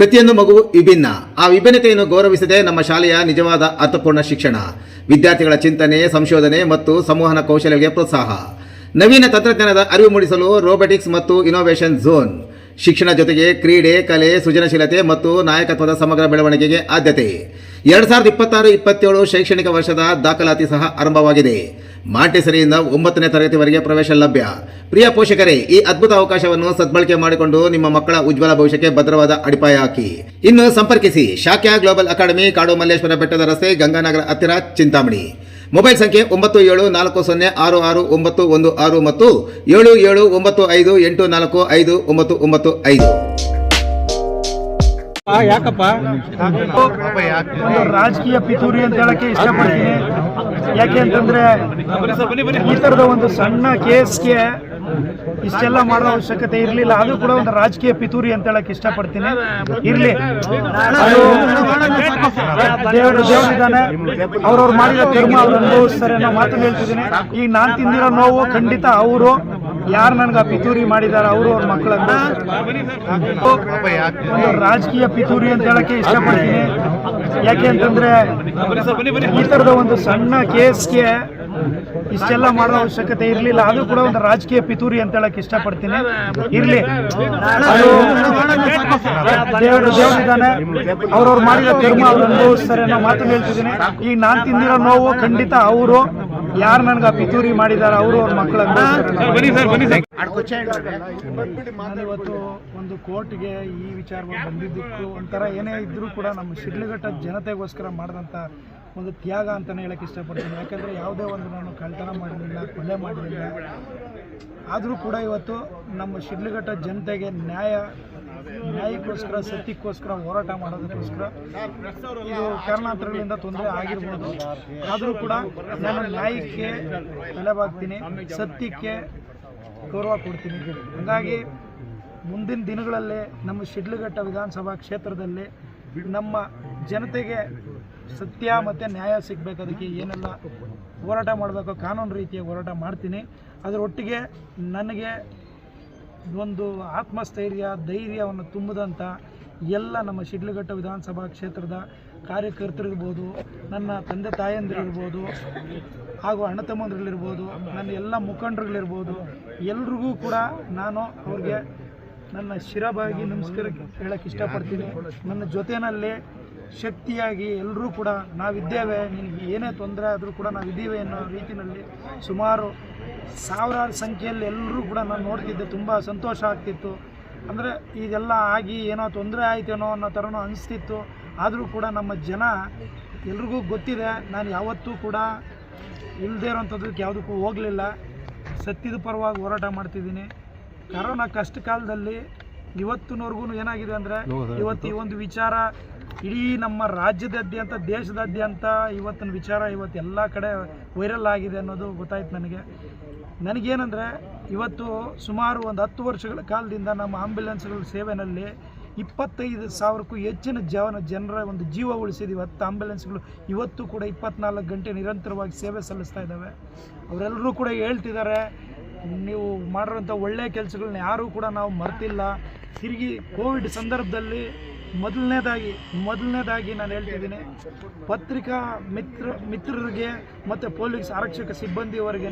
ಪ್ರತಿಯೊಂದು ಮಗುವು ವಿಭಿನ್ನ. ಆ ವಿಭಿನ್ನತೆಯನ್ನು ಗೌರವಿಸದೆ ನಮ್ಮ ಶಾಲೆಯ ನಿಜವಾದ ಅರ್ಥಪೂರ್ಣ ಶಿಕ್ಷಣ, ವಿದ್ಯಾರ್ಥಿಗಳ ಚಿಂತನೆ, ಸಂಶೋಧನೆ ಮತ್ತು ಸಂವಹನ ಕೌಶಲ್ಯಗಳಿಗೆ ಪ್ರೋತ್ಸಾಹ. ನವೀನ ತಂತ್ರಜ್ಞಾನದ ಅರಿವು ಮೂಡಿಸಲು ರೋಬೋಟಿಕ್ಸ್ ಮತ್ತು ಇನೋವೇಷನ್ ಝೋನ್ ಶಿಕ್ಷಣ ಜೊತೆಗೆ ಕ್ರೀಡೆ, ಕಲೆ, ಸೃಜನಶೀಲತೆ ಮತ್ತು ನಾಯಕತ್ವದ ಸಮಗ್ರ ಬೆಳವಣಿಗೆಗೆ ಆದ್ಯತೆ. ಎರಡು ಸಾವಿರದ ಇಪ್ಪತ್ತಾರು, ಇಪ್ಪತ್ತೇಳು ಶೈಕ್ಷಣಿಕ ವರ್ಷದ ದಾಖಲಾತಿ ಸಹ ಆರಂಭವಾಗಿದೆ. ಮಾಂಟೆಸರಿಯಿಂದ ಒಂಬತ್ತನೇ ತರಗತಿವರೆಗೆ ಪ್ರವೇಶ ಲಭ್ಯ. ಪ್ರಿಯ ಪೋಷಕರೇ, ಈ ಅದ್ಭುತ ಅವಕಾಶವನ್ನು ಸದ್ಬಳಕೆ ಮಾಡಿಕೊಂಡು ನಿಮ್ಮ ಮಕ್ಕಳ ಉಜ್ವಲ ಭವಿಷ್ಯಕ್ಕೆ ಭದ್ರವಾದ ಅಡಿಪಾಯ ಹಾಕಿ. ಇನ್ನು ಸಂಪರ್ಕಿಸಿ ಶಾಕ್ಯ ಗ್ಲೋಬಲ್ ಅಕಾಡೆಮಿ, ಕಾಡು ಮಲ್ಲೇಶ್ವರ ಬೆಟ್ಟದ ರಸ್ತೆ, ಗಂಗಾನಗರ ಹತ್ತಿರ ಚಿಂತಾಮಣಿ. ಮೊಬೈಲ್ ಸಂಖ್ಯೆ ಒಂಬತ್ತು ಏಳು ನಾಲ್ಕು ಸೊನ್ನೆ ಆರು ಆರು ಒಂಬತ್ತು ಒಂದು ಆರು ಮತ್ತು ಏಳು ಏಳು ಒಂಬತ್ತು ಐದು ಎಂಟು ನಾಲ್ಕು ಐದು ಒಂಬತ್ತು ಒಂಬತ್ತು ಐದು. ಯಾಕಪ್ಪ? ಒಂದು ರಾಜಕೀಯ ಪಿತೂರಿ ಅಂತ ಹೇಳಕ್ಕೆ ಇಷ್ಟಪಡ್ತೀನಿ. ಯಾಕೆ ಅಂತಂದ್ರೆ ಈ ತರದ ಒಂದು ಸಣ್ಣ ಕೇಸ್ಗೆ ಇಷ್ಟೆಲ್ಲ ಮಾಡೋ ಅವಶ್ಯಕತೆ ಇರಲಿಲ್ಲ. ಅದು ಕೂಡ ಒಂದು ರಾಜಕೀಯ ಪಿತೂರಿ ಅಂತ ಹೇಳಕ್ ಇಷ್ಟಪಡ್ತೀನಿ. ಇರ್ಲಿ. ದೇವರು ದೇವರಿದ್ದಾನೆ. ಅವ್ರವ್ರು ಮಾಡಿದ ಕರ್ಮ ಅವ್ರು ಅನುಭವಿಸ್ತಾರೆ ಅನ್ನೋ ಮಾತನ್ನು ಹೇಳ್ತಿದ್ದೀನಿ. ಈಗ ನಾನ್ ತಿಂದಿರೋ ನೋವು ಖಂಡಿತ ಅವರು. ಯಾರು ನನಗೆ ಆ ಪಿತೂರಿ ಮಾಡಿದ್ದಾರೆ ಅವರು ಅವ್ರ ಮಕ್ಕಳನ್ನು ಒಂದು ರಾಜಕೀಯ ಪಿತೂರಿ ಅಂತ ಹೇಳಕ್ಕೆ ಇಷ್ಟಪಡ್ತೀನಿ. ಯಾಕೆ ಅಂತಂದ್ರೆ ಈ ಥರದ ಒಂದು ಸಣ್ಣ ಕೇಸ್ಗೆ ಇಷ್ಟೆಲ್ಲ ಮಾಡೋ ಅವಶ್ಯಕತೆ ಇರಲಿಲ್ಲ. ಅದು ಕೂಡ ಒಂದು ರಾಜಕೀಯ ಪಿತೂರಿ ಅಂತ ಹೇಳಕ್ ಇಷ್ಟಪಡ್ತೀನಿ. ಇರ್ಲಿ. ದೇವರು ದೇವರಿದ್ದಾನೆ ಅವ್ರವ್ರು ಮಾಡಿದ ಕರ್ಮ ಅವ್ರು ಅನುಭವಿಸ್ತಾರೆ ಅನ್ನೋ ಮಾತನ್ನು ಹೇಳ್ತಿದ್ದೀನಿ. ಈಗ ನಾನು ತಿಂದಿರೋ ನೋವು ಖಂಡಿತ ಅವರು. ಯಾರು ನನ್ಗೆ ಆ ಪಿತೂರಿ ಮಾಡಿದ್ದಾರೆ ಅವರು ಅವ್ರ ಮಕ್ಕಳನ್ನು ಇವತ್ತು ಒಂದು ಕೋರ್ಟ್ಗೆ ಈ ವಿಚಾರವಾಗಿ ಬಂದಿದ್ದಕ್ಕೂ ಒಂಥರ ಏನೇ ಇದ್ದರೂ ಕೂಡ ನಮ್ಮ ಶಿಡ್ಲಘಟ್ಟ ಜನತೆಗೋಸ್ಕರ ಮಾಡಿದಂಥ ಒಂದು ತ್ಯಾಗ ಅಂತಲೇ ಹೇಳಕ್ಕೆ ಇಷ್ಟಪಡ್ತೀನಿ. ಯಾಕಂದರೆ ಯಾವುದೇ ಒಂದು ನಾನು ಕಳ್ತನ ಮಾಡಲಿಲ್ಲ ಕೊಲೆ ಮಾಡಲಿಲ್ಲ ಆದರೂ ಕೂಡ ಇವತ್ತು ನಮ್ಮ ಶಿಡ್ಲಘಟ್ಟ ಜನತೆಗೆ ನ್ಯಾಯ ನ್ಯಾಯಕ್ಕೋಸ್ಕರ ಸತ್ಯಕ್ಕೋಸ್ಕರ ಹೋರಾಟ ಮಾಡೋದಕ್ಕೋಸ್ಕರ ಇದು ಕಾರಣಾಂತರಗಳಿಂದ ತೊಂದರೆ ಆಗಿರ್ಬೋದು. ಆದರೂ ಕೂಡ ನಾನು ನ್ಯಾಯಕ್ಕೆ ತಲೆಬಾಗ್ತೀನಿ ಸತ್ಯಕ್ಕೆ ಗೌರವ ಕೊಡ್ತೀನಿ. ಹಾಗಾಗಿ ಮುಂದಿನ ದಿನಗಳಲ್ಲಿ ನಮ್ಮ ಶಿಡ್ಲಘಟ್ಟ ವಿಧಾನಸಭಾ ಕ್ಷೇತ್ರದಲ್ಲಿ ನಮ್ಮ ಜನತೆಗೆ ಸತ್ಯ ಮತ್ತು ನ್ಯಾಯ ಸಿಗಬೇಕು. ಅದಕ್ಕೆ ಏನೆಲ್ಲ ಹೋರಾಟ ಮಾಡಬೇಕು, ಕಾನೂನು ರೀತಿಯ ಹೋರಾಟ ಮಾಡ್ತೀನಿ. ಅದರೊಟ್ಟಿಗೆ ನನಗೆ ಒಂದು ಆತ್ಮಸ್ಥೈರ್ಯ, ಧೈರ್ಯವನ್ನು ತುಂಬಿದಂಥ ಎಲ್ಲ ನಮ್ಮ ಶಿಡ್ಲಘಟ್ಟ ವಿಧಾನಸಭಾ ಕ್ಷೇತ್ರದ ಕಾರ್ಯಕರ್ತರಿರ್ಬೋದು, ನನ್ನ ತಂದೆ ತಾಯಂದಿರಿರ್ಬೋದು, ಹಾಗೂ ಅಣ್ಣ ತಮ್ಮಂದ್ರಲ್ಲಿರ್ಬೋದು, ನನ್ನ ಎಲ್ಲ ಮುಖಂಡರುಗಳಿರ್ಬೋದು, ಎಲ್ರಿಗೂ ಕೂಡ ನಾನು ಅವ್ರಿಗೆ ನನ್ನ ಶಿರಬಾಗಿ ನಮಸ್ಕಾರ ಹೇಳಕ್ಕೆ ಇಷ್ಟಪಡ್ತೀನಿ. ನನ್ನ ಜೊತೆಯಲ್ಲಿ ಶಕ್ತಿಯಾಗಿ ಎಲ್ಲರೂ ಕೂಡ ನಾವಿದ್ದೇವೆ. ನಿನಗೆ ಏನೇ ತೊಂದರೆ ಆದರೂ ಕೂಡ ನಾವಿದ್ದೀವಿ ಅನ್ನೋ ರೀತಿಯಲ್ಲಿ ಸುಮಾರು ಸಾವಿರಾರು ಸಂಖ್ಯೆಯಲ್ಲಿ ಎಲ್ಲರೂ ಕೂಡ ನಾನು ನೋಡ್ತಿದ್ದೆ ತುಂಬ ಸಂತೋಷ ಆಗ್ತಿತ್ತು. ಅಂದರೆ ಇದೆಲ್ಲ ಆಗಿ ಏನೋ ತೊಂದರೆ ಆಯ್ತೇನೋ ಅನ್ನೋ ಥರನೂ ಅನಿಸ್ತಿತ್ತು. ಆದರೂ ಕೂಡ ನಮ್ಮ ಜನ ಎಲ್ರಿಗೂ ಗೊತ್ತಿದೆ ನಾನು ಯಾವತ್ತೂ ಕೂಡ ಇಲ್ಲದೇ ಇರೋಂಥದ್ದಕ್ಕೆ ಯಾವುದಕ್ಕೂ ಹೋಗಲಿಲ್ಲ. ಸತ್ಯದ ಪರವಾಗಿ ಹೋರಾಟ ಮಾಡ್ತಿದ್ದೀನಿ. ಕರೋನಾ ಕಷ್ಟ ಕಾಲದಲ್ಲಿ ಇವತ್ತಿನವರೆಗೂ ಏನಾಗಿದೆ ಅಂದರೆ ಇವತ್ತು ಈ ಒಂದು ವಿಚಾರ ಇಡೀ ನಮ್ಮ ರಾಜ್ಯದಾದ್ಯಂತ ದೇಶದಾದ್ಯಂತ ಇವತ್ತಿನ ವಿಚಾರ ಇವತ್ತು ಎಲ್ಲ ಕಡೆ ವೈರಲ್ ಆಗಿದೆ ಅನ್ನೋದು ಗೊತ್ತಾಯ್ತು ನನಗೆ. ನನಗೇನೆಂದರೆ, ಇವತ್ತು ಸುಮಾರು ಒಂದು ಹತ್ತು ವರ್ಷಗಳ ಕಾಲದಿಂದ ನಮ್ಮ ಆಂಬ್ಯುಲೆನ್ಸ್ಗಳ ಸೇವೆನಲ್ಲಿ ಇಪ್ಪತ್ತೈದು ಸಾವಿರಕ್ಕೂ ಹೆಚ್ಚಿನ ಜವನ ಜನರ ಒಂದು ಜೀವ ಉಳಿಸಿದ್ದೀವಿ ಇವತ್ತು ಆಂಬ್ಯುಲೆನ್ಸ್ಗಳು ಇವತ್ತು ಕೂಡ ಇಪ್ಪತ್ನಾಲ್ಕು ಗಂಟೆ ನಿರಂತರವಾಗಿ ಸೇವೆ ಸಲ್ಲಿಸ್ತಾ ಇದ್ದಾವೆ. ಅವರೆಲ್ಲರೂ ಕೂಡ ಹೇಳ್ತಿದ್ದಾರೆ, ನೀವು ಮಾಡಿರೋಂಥ ಒಳ್ಳೆಯ ಕೆಲಸಗಳನ್ನ ಯಾರೂ ಕೂಡ ನಾವು ಮರ್ತಿಲ್ಲ. ತಿರುಗಿ ಕೋವಿಡ್ ಸಂದರ್ಭದಲ್ಲಿ ಮೊದಲನೇದಾಗಿ ಮೊದಲನೇದಾಗಿ ನಾನು ಹೇಳ್ತಿದ್ದೀನಿ, ಪತ್ರಿಕಾ ಮಿತ್ರ, ಮಿತ್ರರಿಗೆ ಮತ್ತು ಪೊಲೀಸ್ ಆರಕ್ಷಕ ಸಿಬ್ಬಂದಿಯವರೆಗೆ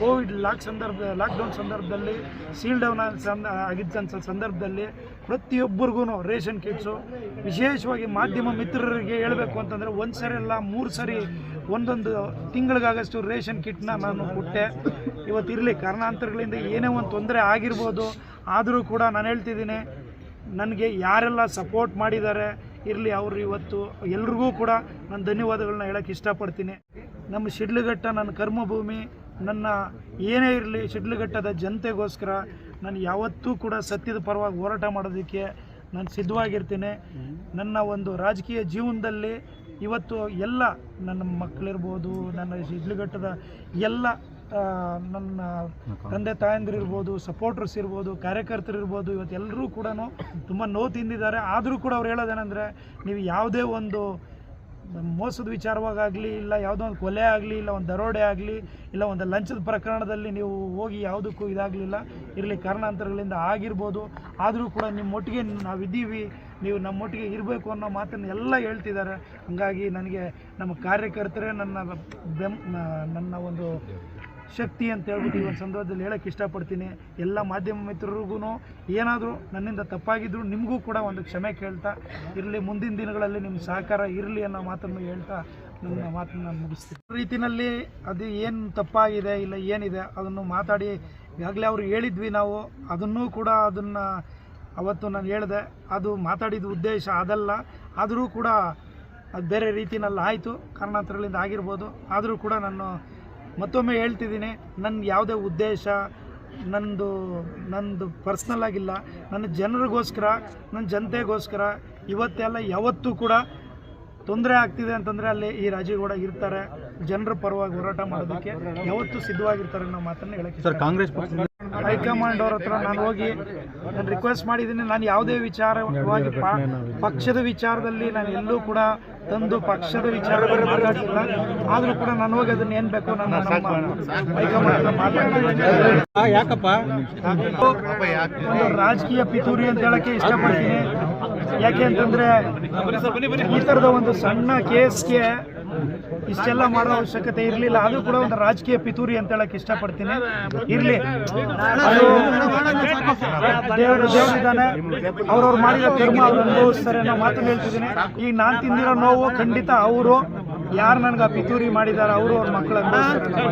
ಕೋವಿಡ್ ಲಾಕ್ ಸಂದರ್ಭ, ಲಾಕ್ಡೌನ್ ಸಂದರ್ಭದಲ್ಲಿ, ಸೀಲ್ ಡೌನ್ ಸಂದ ಆಗಿದ್ದಂಥ ಸಂದರ್ಭದಲ್ಲಿ ಪ್ರತಿಯೊಬ್ಬರಿಗೂ ರೇಷನ್ ಕಿಟ್ಸು, ವಿಶೇಷವಾಗಿ ಮಾಧ್ಯಮ ಮಿತ್ರರಿಗೆ ಹೇಳಬೇಕು ಅಂತಂದರೆ ಒಂದು ಸರಿ ಅಲ್ಲ, ಮೂರು ಸರಿ, ಒಂದೊಂದು ತಿಂಗಳಿಗಾಗಷ್ಟು ರೇಷನ್ ಕಿಟ್ನ ನಾನು ಕೊಟ್ಟೆ. ಇವತ್ತು ಇರಲಿ, ಕಾರಣಾಂತರಗಳಿಂದ ಏನೇ ಒಂದು ತೊಂದರೆ ಆಗಿರ್ಬೋದು, ಆದರೂ ಕೂಡ ನಾನು ಹೇಳ್ತಿದ್ದೀನಿ ನನಗೆ ಯಾರೆಲ್ಲ ಸಪೋರ್ಟ್ ಮಾಡಿದ್ದಾರೆ, ಇರಲಿ ಅವರು ಇವತ್ತು ಎಲ್ರಿಗೂ ಕೂಡ ನಾನು ಧನ್ಯವಾದಗಳನ್ನ ಹೇಳೋಕ್ಕೆ ಇಷ್ಟಪಡ್ತೀನಿ. ನಮ್ಮ ಶಿಡ್ಲಘಟ್ಟ ನನ್ನ ಕರ್ಮಭೂಮಿ, ನನ್ನ ಏನೇ ಇರಲಿ ಶಿಡ್ಲಘಟ್ಟದ ಜನತೆಗೋಸ್ಕರ ನಾನು ಯಾವತ್ತೂ ಕೂಡ ಸತ್ಯದ ಪರವಾಗಿ ಹೋರಾಟ ಮಾಡೋದಕ್ಕೆ ನಾನು ಸಿದ್ಧವಾಗಿರ್ತೀನಿ. ನನ್ನ ಒಂದು ರಾಜಕೀಯ ಜೀವನದಲ್ಲಿ ಇವತ್ತು ಎಲ್ಲ ನನ್ನ ಮಕ್ಕಳಿರ್ಬೋದು ನನ್ನ ಶಿಡ್ಲಘಟ್ಟದ ಎಲ್ಲ ನನ್ನ ತಂದೆ ತಾಯಂದಿರು ಇರ್ಬೋದು ಸಪೋರ್ಟರ್ಸ್ ಇರ್ಬೋದು ಕಾರ್ಯಕರ್ತರು ಇರ್ಬೋದು ಇವತ್ತೆಲ್ಲರೂ ಕೂಡ ತುಂಬ ನೋವು ತಿಂದಿದ್ದಾರೆ. ಆದರೂ ಕೂಡ ಅವ್ರು ಹೇಳೋದೇನೆಂದರೆ ನೀವು ಯಾವುದೇ ಒಂದು ಮೋಸದ ವಿಚಾರವಾಗಲಿ ಇಲ್ಲ ಯಾವುದೋ ಒಂದು ಕೊಲೆ ಆಗಲಿ ಇಲ್ಲ ಒಂದು ದರೋಡೆ ಆಗಲಿ ಇಲ್ಲ ಒಂದು ಲಂಚದ ಪ್ರಕರಣದಲ್ಲಿ ನೀವು ಹೋಗಿ ಯಾವುದಕ್ಕೂ ಇದಾಗಲಿಲ್ಲ ಇರಲಿ ಕಾರಣಾಂತರಗಳಿಂದ ಆಗಿರ್ಬೋದು. ಆದರೂ ಕೂಡ ನಿಮ್ಮೊಟ್ಟಿಗೆ ನಾವಿದ್ದೀವಿ ನೀವು ನಮ್ಮೊಟ್ಟಿಗೆ ಇರಬೇಕು ಅನ್ನೋ ಮಾತನ್ನು ಎಲ್ಲ ಹೇಳ್ತಿದ್ದಾರೆ. ಹಾಗಾಗಿ ನನಗೆ ನಮ್ಮ ಕಾರ್ಯಕರ್ತರೇ ನನ್ನ ಬೆಂ ನನ್ನ ಒಂದು ಶಕ್ತಿ ಅಂತ ಹೇಳ್ಬಿಟ್ಟು ಈ ಒಂದು ಸಂದರ್ಭದಲ್ಲಿ ಹೇಳೋಕ್ಕೆ ಇಷ್ಟಪಡ್ತೀನಿ. ಎಲ್ಲ ಮಾಧ್ಯಮ ಮಿತ್ರರಿಗೂ ಏನಾದರೂ ನನ್ನಿಂದ ತಪ್ಪಾಗಿದ್ರು ನಿಮಗೂ ಕೂಡ ಒಂದು ಕ್ಷಮೆ ಕೇಳ್ತಾ, ಇರಲಿ, ಮುಂದಿನ ದಿನಗಳಲ್ಲಿ ನಿಮ್ಮ ಸಹಕಾರ ಇರಲಿ ಅನ್ನೋ ಮಾತನ್ನು ಹೇಳ್ತಾ ನನ್ನ ಮಾತನ್ನು ನಾನು ಮುಗಿಸ್ತೀನಿ ರೀತಿಯಲ್ಲಿ ಅದು ಏನು ತಪ್ಪಾಗಿದೆ ಇಲ್ಲ ಏನಿದೆ ಅದನ್ನು ಮಾತಾಡಿ ಈಗಾಗಲೇ ಅವರು ಹೇಳಿದ್ವಿ ನಾವು, ಅದನ್ನೂ ಕೂಡ ಅದನ್ನು ಅವತ್ತು ನಾನು ಹೇಳಿದೆ, ಅದು ಮಾತಾಡಿದ ಉದ್ದೇಶ ಅದಲ್ಲ, ಆದರೂ ಕೂಡ ಅದು ಬೇರೆ ರೀತಿನಲ್ಲಿ ಆಯಿತು ಕಾರಣಾಂತರಗಳಿಂದ ಆಗಿರ್ಬೋದು, ಆದರೂ ಕೂಡ ನಾನು ಮತ್ತೊಮ್ಮೆ ಹೇಳ್ತಿದ್ದೀನಿ ನನ್ನ ಯಾವುದೇ ಉದ್ದೇಶ, ನಂದು ನಂದು ಪರ್ಸ್ನಲ್ ಆಗಿಲ್ಲ. ನನ್ನ ಜನರಿಗೋಸ್ಕರ, ನನ್ನ ಜನತೆಗೋಸ್ಕರ ಇವತ್ತೆಲ್ಲ ಯಾವತ್ತೂ ಕೂಡ ತೊಂದರೆ ಆಗ್ತಿದೆ ಅಂತಂದರೆ ಅಲ್ಲಿ ಈ ರಾಜೀವ್ಗೌಡ ಇರ್ತಾರೆ. ಜನರ ಪರವಾಗಿ ಹೋರಾಟ ಮಾಡೋದಕ್ಕೆ ಯಾವತ್ತೂ ಸಿದ್ಧವಾಗಿರ್ತಾರೆ ಅನ್ನೋ ಮಾತನ್ನು ಹೇಳಕ್ಕೆ ಸರ್ ಕಾಂಗ್ರೆಸ್ ಪಕ್ಷ ಹೈಕಮಾಂಡ್ ಅವ್ರ ಹತ್ರ ನಾನು ಹೋಗಿ ನಾನು ರಿಕ್ವೆಸ್ಟ್ ಮಾಡಿದ್ದೀನಿ. ನಾನು ಯಾವುದೇ ವಿಚಾರವಾಗಿ ಪಕ್ಷದ ವಿಚಾರದಲ್ಲಿ ನಾನು ಎಲ್ಲೂ ಕೂಡ ತಂದು ಪಕ್ಷದ ವಿಚಾರ ಮಾತಾಡ್ತಿಲ್ಲ ಆದರೂ ಕೂಡ ನಾನು ಹೋಗಿ ಅದನ್ನ ಏನು ಬೇಕು ನಾನು ಹೈಕಮಾಂಡ್ ಯಾಕಪ್ಪ? ಒಂದು ರಾಜಕೀಯ ಪಿತೂರಿ ಅಂತ ಹೇಳಕ್ಕೆ ಇಷ್ಟಪಡ್ತೀನಿ. ಯಾಕೆ ಅಂತಂದ್ರೆ ಈ ತರದ ಒಂದು ಸಣ್ಣ ಕೇಸ್ಗೆ ಇಷ್ಟೆಲ್ಲ ಮಾಡೋ ಅವಶ್ಯಕತೆ ಇರಲಿಲ್ಲ. ಅದು ಕೂಡ ಒಂದು ರಾಜಕೀಯ ಪಿತೂರಿ ಅಂತ ಹೇಳಕ್ ಇಷ್ಟಪಡ್ತೀನಿ. ಇರಲಿ. ದೇವರು ದೇವರಿದ್ದಾನೆ ಅವ್ರವ್ರು ಮಾಡಿದ ಕರ್ಮ ಅವ್ರು ಅನುಭವಿಸ್ತಾರೆ ಅನ್ನೋ ಮಾತನ್ನು ಹೇಳ್ತಿದ್ದೀನಿ. ಈಗ ನಾನು ತಿಂದಿರೋ ನೋವು ಖಂಡಿತ ಅವರು. ಯಾರು ನನಗೆ ಆ ಪಿತೂರಿ ಮಾಡಿದ್ದಾರೆ ಅವರು ಅವ್ರ ಮಕ್ಕಳು ಅನುಭವಿಸ್ತಾರೆ